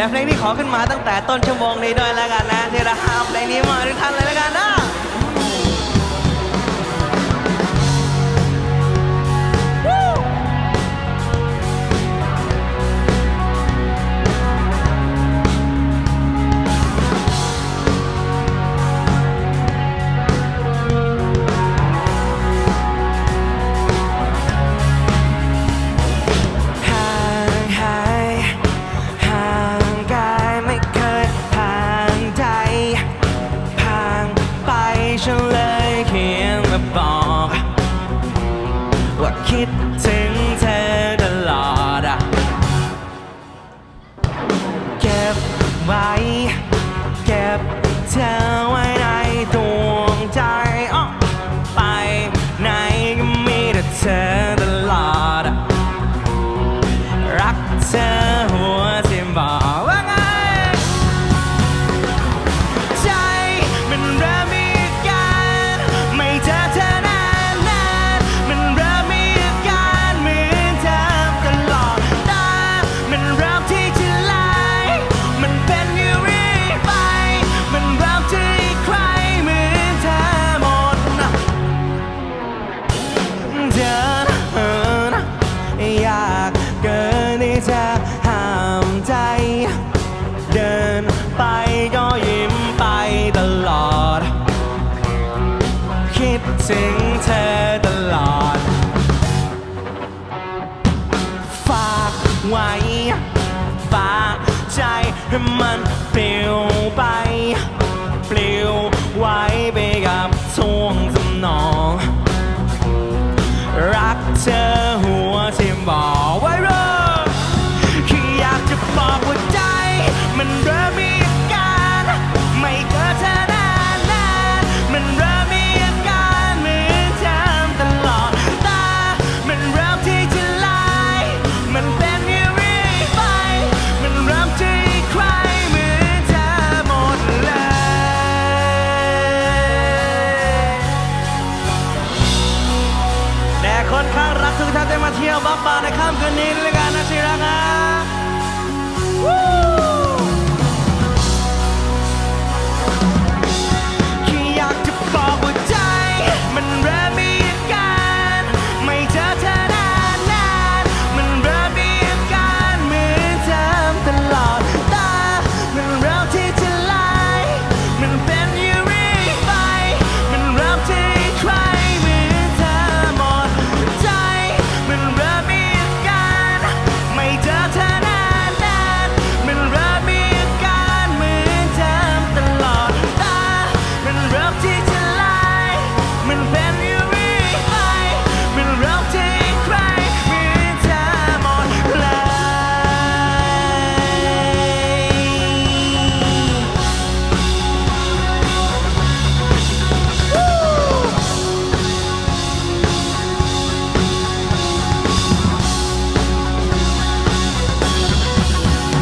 ดี๋เพลงนี้ขอขึ้นมาตั้งแต่ต้นชั่วโมงนี้ด้วยแล้วกันนะเทราหาเพลงนี้มาทุกท่านเลยแล้วกันนะ ว่าคิดถึงเธอตลอดอะเก็บไว้ เก็บเธอ ใจให้มันเปลี่ยวไป ครั้งรักทุกท่านได้มาเที่ยวบ้าป่าในค่ำคืนนี้ด้วยกันนะชิรักนะ